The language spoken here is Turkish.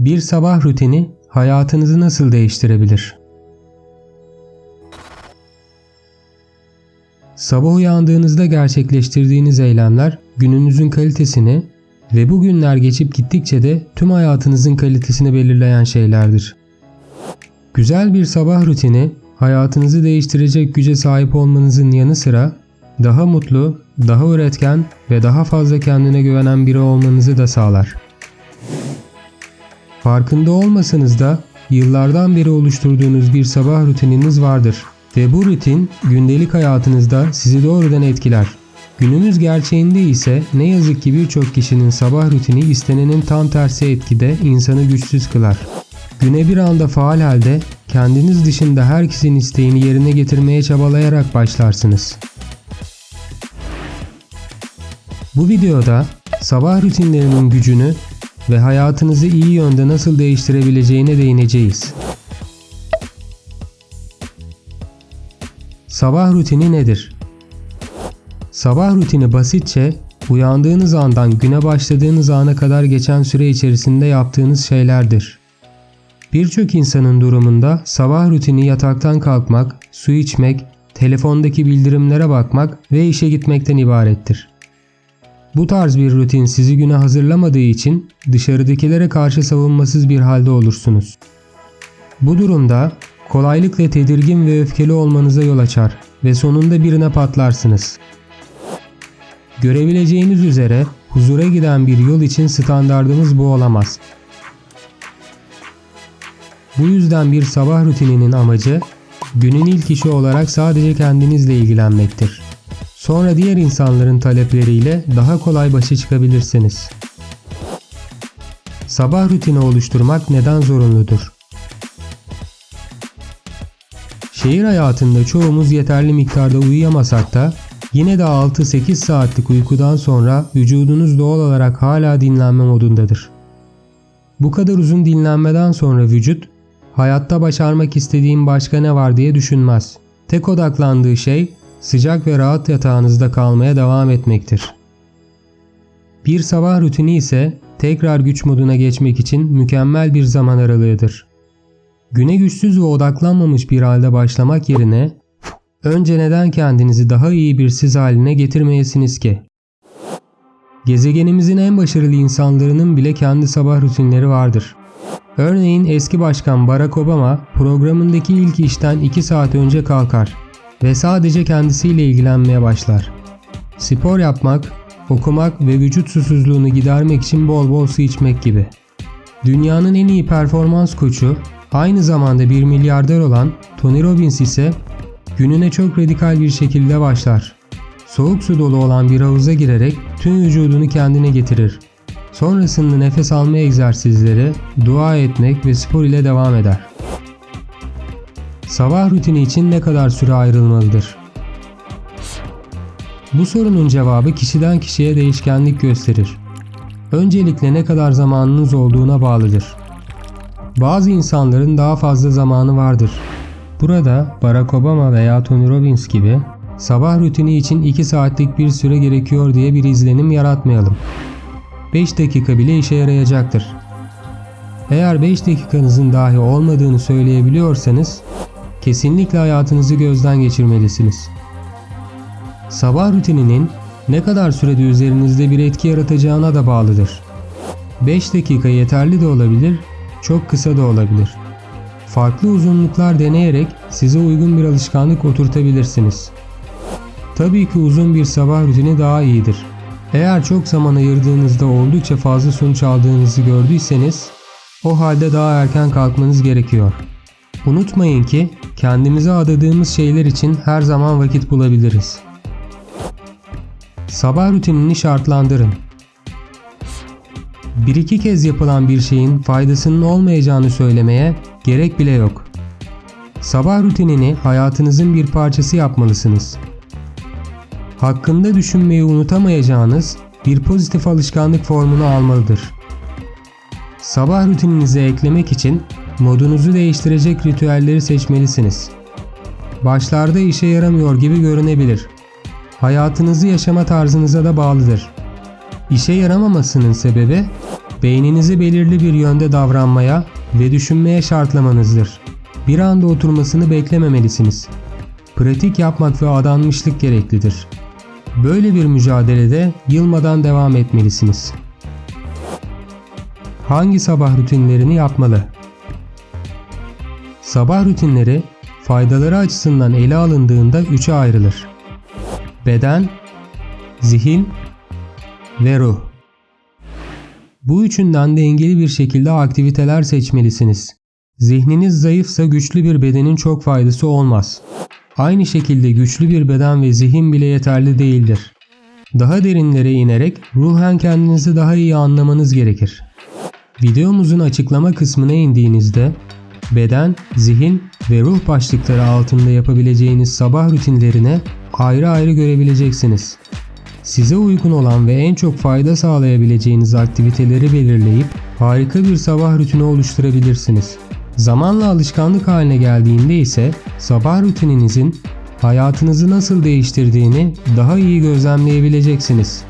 Bir sabah rutini hayatınızı nasıl değiştirebilir? Sabah uyandığınızda gerçekleştirdiğiniz eylemler gününüzün kalitesini ve bu günler geçip gittikçe de tüm hayatınızın kalitesini belirleyen şeylerdir. Güzel bir sabah rutini hayatınızı değiştirecek güce sahip olmanızın yanı sıra daha mutlu, daha üretken ve daha fazla kendine güvenen biri olmanızı da sağlar. Farkında olmasanız da yıllardan beri oluşturduğunuz bir sabah rutininiz vardır ve bu rutin gündelik hayatınızda sizi doğrudan etkiler. Günümüz gerçeğinde ise ne yazık ki birçok kişinin sabah rutini istenenin tam tersi etkide insanı güçsüz kılar. Güne bir anda faal halde kendiniz dışında herkesin isteğini yerine getirmeye çabalayarak başlarsınız. Bu videoda sabah rutinlerinin gücünü ve hayatınızı iyi yönde nasıl değiştirebileceğine değineceğiz. Sabah rutini nedir? Sabah rutini basitçe uyandığınız andan güne başladığınız ana kadar geçen süre içerisinde yaptığınız şeylerdir. Birçok insanın durumunda sabah rutini yataktan kalkmak, su içmek, telefondaki bildirimlere bakmak ve işe gitmekten ibarettir. Bu tarz bir rutin sizi güne hazırlamadığı için dışarıdakilere karşı savunmasız bir halde olursunuz. Bu durumda kolaylıkla tedirgin ve öfkeli olmanıza yol açar ve sonunda birine patlarsınız. Görebileceğiniz üzere huzura giden bir yol için standardımız bu olamaz. Bu yüzden bir sabah rutininin amacı günün ilk işi olarak sadece kendinizle ilgilenmektir. Sonra diğer insanların talepleriyle daha kolay başa çıkabilirsiniz. Sabah rutini oluşturmak neden zorunludur? Şehir hayatında çoğumuz yeterli miktarda uyuyamasak da yine de 6-8 saatlik uykudan sonra vücudunuz doğal olarak hala dinlenme modundadır. Bu kadar uzun dinlenmeden sonra vücut hayatta başarmak istediğim başka ne var diye düşünmez. Tek odaklandığı şey sıcak ve rahat yatağınızda kalmaya devam etmektir. Bir sabah rutini ise tekrar güç moduna geçmek için mükemmel bir zaman aralığıdır. Güne güçsüz ve odaklanmamış bir halde başlamak yerine önce neden kendinizi daha iyi bir siz haline getirmeyesiniz ki? Gezegenimizin en başarılı insanlarının bile kendi sabah rutinleri vardır. Örneğin eski başkan Barack Obama programındaki ilk işten 2 saat önce kalkar ve sadece kendisiyle ilgilenmeye başlar. Spor yapmak, okumak ve vücut susuzluğunu gidermek için bol bol su içmek gibi. Dünyanın en iyi performans koçu, aynı zamanda bir milyarder olan Tony Robbins ise gününe çok radikal bir şekilde başlar. Soğuk su dolu olan bir havuza girerek tüm vücudunu kendine getirir. Sonrasında nefes alma egzersizleri, dua etmek ve spor ile devam eder. Sabah rutini için ne kadar süre ayrılmalıdır? Bu sorunun cevabı kişiden kişiye değişkenlik gösterir. Öncelikle ne kadar zamanınız olduğuna bağlıdır. Bazı insanların daha fazla zamanı vardır. Burada Barack Obama veya Tony Robbins gibi sabah rutini için 2 saatlik bir süre gerekiyor diye bir izlenim yaratmayalım. 5 dakika bile işe yarayacaktır. Eğer 5 dakikanızın dahi olmadığını söyleyebiliyorsanız kesinlikle hayatınızı gözden geçirmelisiniz. Sabah rutininin ne kadar sürede üzerinizde bir etki yaratacağına da bağlıdır. 5 dakika yeterli de olabilir, çok kısa da olabilir. Farklı uzunluklar deneyerek size uygun bir alışkanlık oturtabilirsiniz. Tabii ki uzun bir sabah rutini daha iyidir. Eğer çok zaman ayırdığınızda oldukça fazla sonuç aldığınızı gördüyseniz o halde daha erken kalkmanız gerekiyor. Unutmayın ki kendimize adadığımız şeyler için her zaman vakit bulabiliriz. Sabah rutinini şartlandırın. Bir iki kez yapılan bir şeyin faydasının olmayacağını söylemeye gerek bile yok. Sabah rutinini hayatınızın bir parçası yapmalısınız. Hakkında düşünmeyi unutamayacağınız bir pozitif alışkanlık formunu almalıdır. Sabah rutininize eklemek için modunuzu değiştirecek ritüelleri seçmelisiniz. Başlarda işe yaramıyor gibi görünebilir. Hayatınızı yaşama tarzınıza da bağlıdır. İşe yaramamasının sebebi beyninizi belirli bir yönde davranmaya ve düşünmeye şartlamanızdır. Bir anda oturmasını beklememelisiniz. Pratik yapmak ve adanmışlık gereklidir. Böyle bir mücadelede yılmadan devam etmelisiniz. Hangi sabah rutinlerini yapmalı? Sabah rutinleri faydaları açısından ele alındığında üçe ayrılır. Beden, zihin ve ruh. Bu üçünden dengeli bir şekilde aktiviteler seçmelisiniz. Zihniniz zayıfsa güçlü bir bedenin çok faydası olmaz. Aynı şekilde güçlü bir beden ve zihin bile yeterli değildir. Daha derinlere inerek ruhen kendinizi daha iyi anlamanız gerekir. Videomuzun açıklama kısmına indiğinizde beden, zihin ve ruh başlıkları altında yapabileceğiniz sabah rutinlerine ayrı ayrı görebileceksiniz. Size uygun olan ve en çok fayda sağlayabileceğiniz aktiviteleri belirleyip harika bir sabah rutini oluşturabilirsiniz. Zamanla alışkanlık haline geldiğinde ise sabah rutininizin hayatınızı nasıl değiştirdiğini daha iyi gözlemleyebileceksiniz.